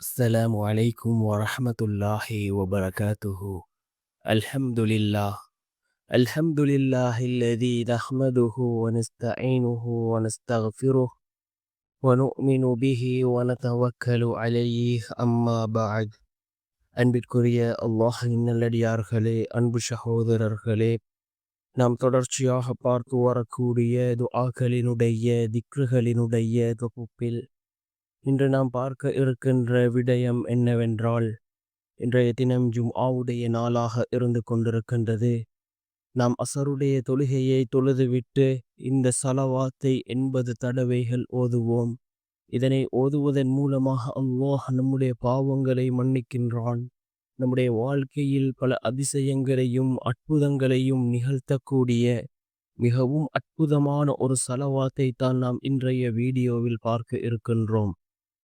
السلام عليكم ورحمة الله وبركاته الحمد لله الحمد لله الذي نحمده ونستعينه ونستغفره ونؤمن به ونتوكل عليه أما بعد அன்பிற்குரிய அல்லாஹின் நல்லடியார்களே அன்பு சகோதரர்களே நாம் தொடர்ச்சியாக பார்த்து வரக்கூடிய துஆக்களினுடைய திக்ருகளினுடைய தொகுப்பில் இன்று நாம் பார்க்க இருக்கின்ற விடயம் என்னவென்றால் இன்றைய தினம் ஜும்ஆவுடைய நாளாக இருந்து கொண்டிருக்கின்றது. நாம் அசருடைய தொழுகையை தொழுதுவிட்டு இந்த சலவாத்தை எண்பது தடவைகள் ஓதுவோம். இதனை ஓதுவதன் மூலமாக அல்லாஹ் நம்முடைய பாவங்களை மன்னிக்கின்றான். நம்முடைய வாழ்க்கையில் பல அதிசயங்களையும் அற்புதங்களையும் நிகழ்த்தக்கூடிய மிகவும் அற்புதமான ஒரு சலவாத்தை தான் நாம் இன்றைய வீடியோவில் பார்க்க இருக்கின்றோம்.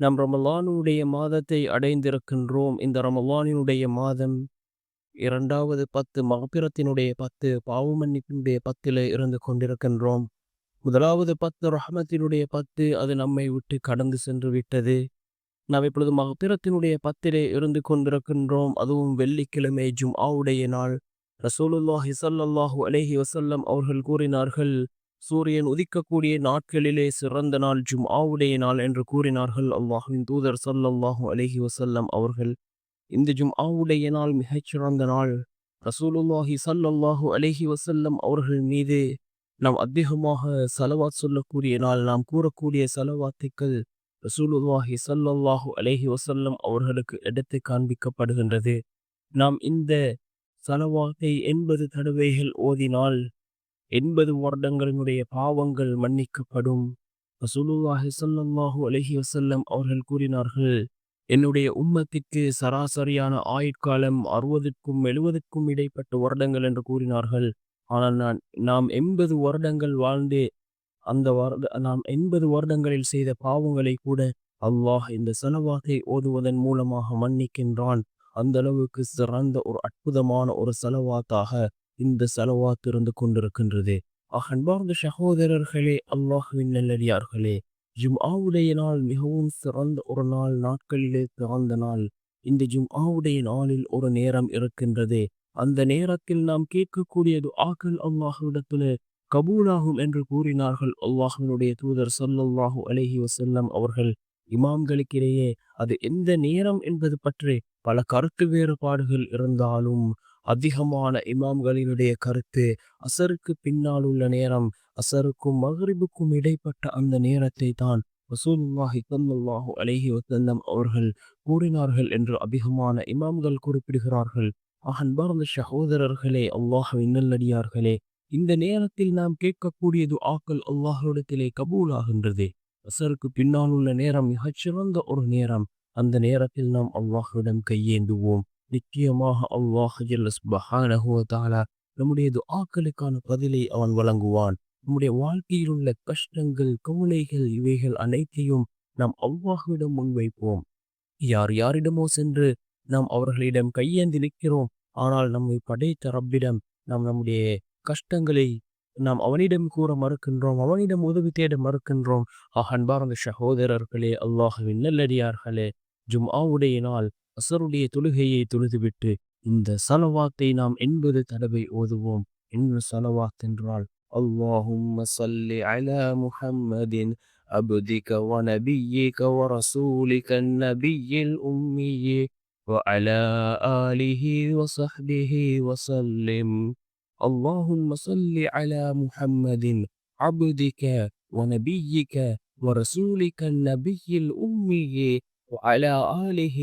நம் ரமலானுடைய மாதத்தை அடைந்திருக்கின்றோம். இந்த ரமலானினுடைய மாதம் இரண்டாவது பத்து மகப்பிரத்தினுடைய பத்து பாவமன்னிப்பினுடைய பத்தில் இருந்து கொண்டிருக்கின்றோம். முதலாவது பத்து ரஹமத்தினுடைய பத்து அது நம்மை விட்டு கடந்து சென்று விட்டது. நாம் இப்பொழுது மகப்பிரத்தினுடைய பத்திலே இருந்து கொண்டிருக்கின்றோம். அதுவும் வெள்ளிக்கிழமை ஜும் ஆவுடைய நாள். ரசூலுல்லாஹி சல்லாஹூ அலைஹி வசல்லம் அவர்கள் கூறினார்கள் சூரியன் உதிக்கக்கூடிய நாட்களிலே சிறந்த நாள் ஜும் ஆவுடைய நாள் என்று கூறினார்கள். அல்லாஹுவின் தூதர் சல்லல்லாஹு அலஹி வசல்லம் அவர்கள் இந்த ஜும்ஆவுடைய நாள் மிகச்சிறந்த நாள். ரசூலுல்லாஹி ஸல்லல்லாஹு அலஹி வசல்லம் அவர்கள் மீது நாம் அதிகமாக சலவாத் சொல்லக்கூடிய நாள் நாம் கூறக்கூடிய சலவாத்துக்கள் ரசூலுல்லாஹி சல்லல்லாஹு அலஹி வசல்லம் அவர்களுக்கு எடுத்து காண்பிக்கப்படுகின்றது. நாம் இந்த சலவாத்தை எண்பது தடவைகள் ஓதினால் எண்பது வருடங்களினுடைய பாவங்கள் மன்னிக்கப்படும். ரசூலுல்லாஹி ஸல்லல்லாஹு அலைஹி வஸல்லம் அவர்கள் கூறினார்கள் என்னுடைய உம்மத்திற்கு சராசரியான ஆயுட்காலம் அறுபதுக்கும் எழுபதுக்கும் இடைப்பட்ட வருடங்கள் என்று கூறினார்கள். ஆனால் நான் நாம் எண்பது வருடங்கள் வாழ்ந்து அந்த வருட நாம் எண்பது வருடங்களில் செய்த பாவங்களை கூட அல்லாஹ் இந்த செலவாகை ஓதுவதன் மூலமாக மன்னிக்கின்றான். அந்த அளவுக்கு சிறந்த ஒரு அற்புதமான ஒரு செலவாத்தாக இந்த செலவாத் இருந்து கொண்டிருக்கின்றது. அன்பார்ந்த சகோதரர்களே அல்லாஹுவின் நல்லடியார்களே ஜும்ஆவுடைய நாள் மிகவும் சிறந்த ஒரு நாள் நாட்களிலே சிறந்த நாள். இந்த ஜும்ஆவுடைய நாளில் ஒரு நேரம் இருக்கின்றது. அந்த நேரத்தில் நாம் கேட்கக்கூடியது ஆக்கள் அல்லாஹ்விடத்தில் கபூலாகும் என்று கூறினார்கள். அல்லாஹுவினுடைய தூதர் ஸல்லல்லாஹு அலஹி வசல்லம் அவர்கள் இமாம்களுக்கிடையே அது எந்த நேரம் என்பது பற்றி பல கருத்து வேறுபாடுகள் இருந்தாலும் அதிகமான இமாம்களினுடைய கருத்து அசருக்கு பின்னால் உள்ள நேரம் அசருக்கும் மகரிபுக்கும் இடைப்பட்ட அந்த நேரத்தை தான் வசூலுல்லாஹி தன்னுல்லாஹு அலைஹி வஸல்லம் அவர்கள் கூறினார்கள் என்று அதிகமான இமாம்கள் குறிப்பிடுகிறார்கள். அன்பார்ந்த சகோதரர்களே அல்லாஹ்வின் நல்லடியார்களே இந்த நேரத்தில் நாம் கேட்கக்கூடிய துஆக்கள் அல்லாஹரிடத்திலே கபூலாகின்றது. அசருக்கு பின்னால் உள்ள நேரம் மிகச்சிறந்த ஒரு நேரம். அந்த நேரத்தில் நாம் அல்லாஹ்விடம் கையேந்துவோம். நிச்சயமாக அல்லாஹ் ஜல்ல நம்முடைய துஆக்களுக்கான பதிலை அவன் வழங்குவான். நம்முடைய வாழ்க்கையில் உள்ள கஷ்டங்கள் கவலைகள் இவைகள் அனைத்தையும் நாம் அவ்வாஹுவிடம் முன்வைப்போம். யார் யாரிடமோ சென்று நாம் அவர்களிடம் கையேந்தி நிற்கிறோம். ஆனால் நம்மை படைத்த ரப்பிடம் நாம் நம்முடைய கஷ்டங்களை நாம் அவனிடம் கூற மறுக்கின்றோம். அவனிடம் உதவி தேட மறுக்கின்றோம். ஆக அன்பார்ந்த சகோதரர்களே அல்லாஹுவின் நல்லடியார்களே ஜும்ஆவுடைய நாள் அசருடைய தொழுகையை தொழுதுவிட்டு இந்த சலவாத்தை நாம் எண்பது தடவை ஓதுவோம் என்ன சலவாத் என்றால் اللهم صل على محمد عبدك ونبيك ورسولك النبي الأمي وعلى آله وصحبه وسلم اللهم صل على محمد عبدك ونبيك ورسولك النبي الأمي وعلى آله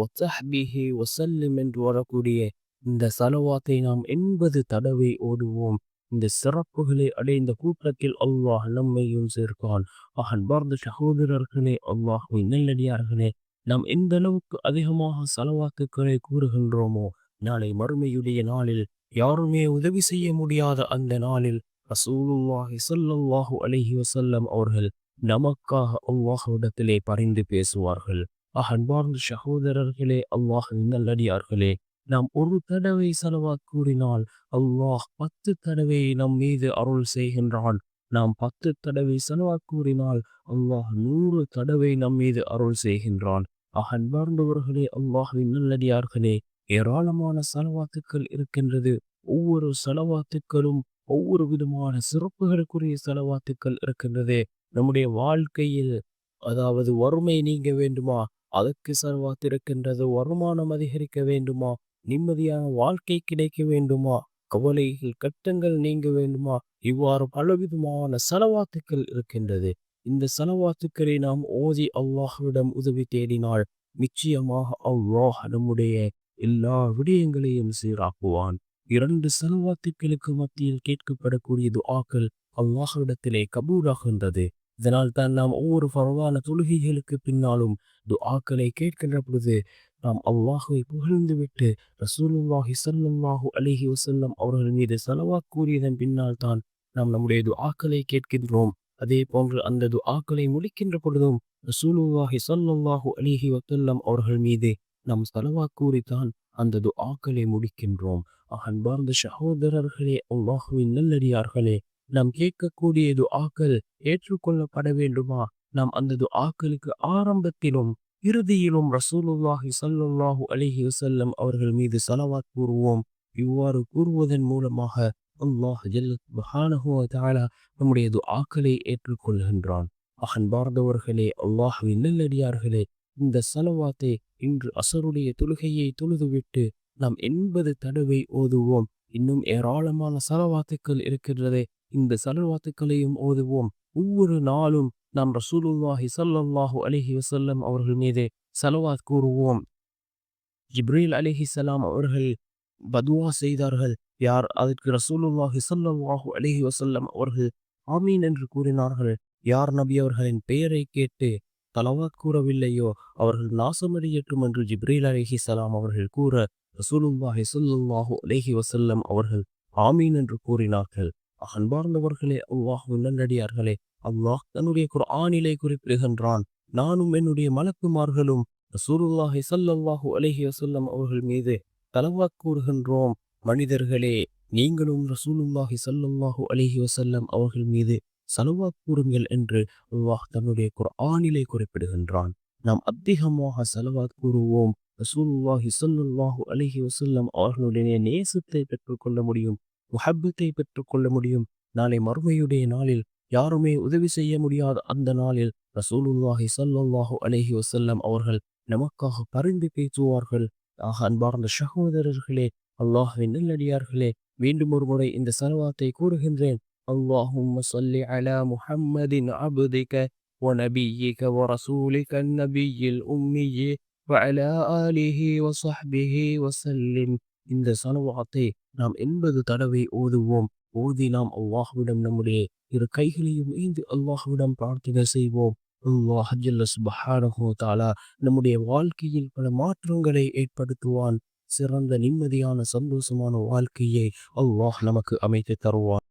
ஒத்தஹ்பிஹி ஒசல்லிம் என்று வரக்கூடிய இந்த சலவாத்தை நாம் எண்பது தடவை ஓடுவோம் இந்த சிறப்புகளை அடைந்த கூட்டத்தில் அல்லாஹ் நம்மையும் சேர்க்கான் அன்பார்ந்த சகோதரர்களே அல்லாஹுவை நல்லடியார்களே நாம் எந்த அளவுக்கு அதிகமாக செலவாக்குகளை கூறுகின்றோமோ நாளை மறுமையுடைய நாளில் யாருமே உதவி செய்ய முடியாத அந்த நாளில் ரசூலுல்லாஹி சல்லாஹூ அலஹி வசல்லம் அவர்கள் நமக்காக அல்லாஹுடத்திலே பரிந்து பேசுவார்கள். அன்பார்ந்த சகோதரர்களே அல்லாஹ் நல்லடியார்களே நாம் ஒரு தடவை செலவா கூறினால் அல்லாஹ் பத்து தடவை நம் மீது அருள் செய்கின்றான். நாம் பத்து தடவை செலவா கூறினால் அல்லாஹ் நூறு தடவை நம் மீது அருள் செய்கின்றான். அன்பார்ந்தவர்களே அல்லாஹின் நல்லடியார்களே ஏராளமான செலவாத்துக்கள் இருக்கின்றது. ஒவ்வொரு செலவாத்துக்களும் ஒவ்வொரு விதமான சிறப்புகளுக்குரிய செலவாத்துக்கள் இருக்கின்றது. நம்முடைய வாழ்க்கையில் அதாவது வறுமை நீங்க வேண்டுமா? அதற்கு செலவாத்து இருக்கின்றது வருமானம் அதிகரிக்க வேண்டுமா? நிம்மதியான வாழ்க்கை கிடைக்க வேண்டுமா? கவலைகள் கட்டங்கள் நீங்க வேண்டுமா? இவ்வாறு பலவிதமான செலவாத்துக்கள் இருக்கின்றது. இந்த செலவாத்துக்களை நாம் ஓதி அல்லாஹ்விடம் உதவி தேடினால் நிச்சயமாக அல்லாஹ் நம்முடைய எல்லா விடயங்களையும் சீராக்குவான். இரண்டு செலவாத்துக்களுக்கு மத்தியில் கேட்கப்படக்கூடிய துஆக்கள் அல்லாஹ்விடத்திலே கபூலாகின்றது. இதனால் தான் நாம் ஒவ்வொரு பரவான தொழுகைகளுக்கு பின்னாலும் துஆக்களை கேட்கின்ற பொழுது நாம் அல்லாஹுவை புகழ்ந்துவிட்டு ரசூலுல்லாஹி ஸல்லல்லாஹு அலைஹி வசல்லம் அவர்கள் மீது செலவா கூறியதன் பின்னால் தான் நாம் நம்முடைய துஆக்களை கேட்கின்றோம். அதே போன்று அந்த துஆக்களை முடிக்கின்ற பொழுதும் ரசூலுல்லாஹி ஸல்லல்லாஹு அலைஹி வசல்லம் அவர்கள் மீது நாம் செலவா கூறித்தான் அந்த துஆக்களை முடிக்கின்றோம் அன்பார்ந்த சகோதரர்களே அல்லாஹுவின் நல்லடியார்களே நாம் கேட்கக்கூடிய துஆக்கள் ஏற்றுக்கொள்ளப்பட வேண்டுமா? நாம் அந்த துஆக்களுக்கு ஆரம்பத்திலும் இறுதியிலும் ரசூலுல்லாஹி சல்லுல்லாஹு அலிஹி வசல்லம் அவர்கள் மீது சலவாத் கூறுவோம். இவ்வாறு கூறுவதன் மூலமாக அல்லாஹ் ஜல்லா நம்முடையது வ ஏற்றுக்கொள்கின்றான் நம்முடைய துஆக்களை ஏற்றுக்கொள்கின்றான். அன்பார்ந்தவர்களே அல்லாஹ்வின் நல்லடியார்களே இந்த சலவாத்தை இன்று அசருடைய தொழுகையை தொழுதுவிட்டு நாம் எண்பது தடவை ஓதுவோம். இன்னும் ஏராளமான சலவாத்துக்கள் இருக்கின்றதே இந்த சலவாத்துக்களையும் ஓதுவோம். ஒவ்வொரு நாளும் நாம் ரசூலுல்லாஹி சல்லாஹு அலைஹி வசல்லம் அவர்கள் மீது சலவாத் கூறுவோம். ஜிப்ரீல் அலைஹிஸ்ஸலாம் அவர்கள் பதுவா செய்தார்கள். யார்? அதற்கு ரசூலுல்லாஹி சல்லாஹு அலைஹி வசல்லம் அவர்கள் ஆமீன் என்று கூறினார்கள். யார் நபி அவர்களின் பெயரை கேட்டு தலவாத் கூறவில்லையோ அவர்கள் நாசமடையட்டும் என்று ஜிப்ரீல் சலாம் அவர்கள் கூற ரசூலுல்லாஹி சல்லாஹு அலைஹி வசல்லம் அவர்கள் ஆமீன் என்று கூறினார்கள். அன்பார்ந்தவர்களே அல்லாஹும் நல்லடியார்களே அல்லாஹ் தன்னுடைய குர்ஆனிலே குறிப்பிடுகின்றான் நானும் என்னுடைய மலக்குமார்களும் ரசூலுல்லாஹி ஸல்லல்லாஹு அலஹி வசல்லம் அவர்கள் மீது தலவா கூறுகின்றோம். மனிதர்களே நீங்களும் ரசூலுல்லாஹி ஸல்லல்லாஹு அலஹி வசல்லம் அவர்கள் மீது சலவா கூறுங்கள் என்று அல்லாஹ் தன்னுடைய குர்ஆனிலே குறிப்பிடுகின்றான். நாம் அதிகமாக சலவாத் கூறுவோம். ரசூலுல்லாஹி ஸல்லல்லாஹு அலஹி வசல்லம் அவர்களுடைய நேசத்தை பெற்றுக்கொள்ள முடியும். முஹப்பத்தை பெற்றுக்கொள்ள முடியும் நாளை மறுமையுடைய நாளில் யாருமே உதவி செய்ய முடியாத அந்த நாளில் ரசூலுல்லாஹி ஸல்லல்லாஹு அலைஹி வஸல்லம் அவர்கள் நமக்காக பரிந்து பேசுவார்கள் ஆக அன்பார்ந்த சகோதரர்களே அல்லாஹ்வின் நல்லடியார்களே மீண்டும் ஒரு முறை இந்த சலவாத்தை கூறுகின்றேன் اللهم صل على محمد عبدك ونبيك ورسولك النبي الأمي وعلى آله وصحبه وسلم இந்த சலவாத்தை நாம் எண்பது தடவை ஓதுவோம். ஓதி நாம் அல்லாஹ்விடம் நம்முடைய இரு கைகளையும் ஏந்தி அல்லாஹ்விடம் பிரார்த்தனை செய்வோம். அல்லாஹ் ஜல்ல சுப்ஹானஹு நம்முடைய வாழ்க்கையில் பல மாற்றங்களை ஏற்படுத்துவான். சிறந்த நிம்மதியான சந்தோஷமான வாழ்க்கையை அல்லாஹ் நமக்கு அமைத்து தருவான்.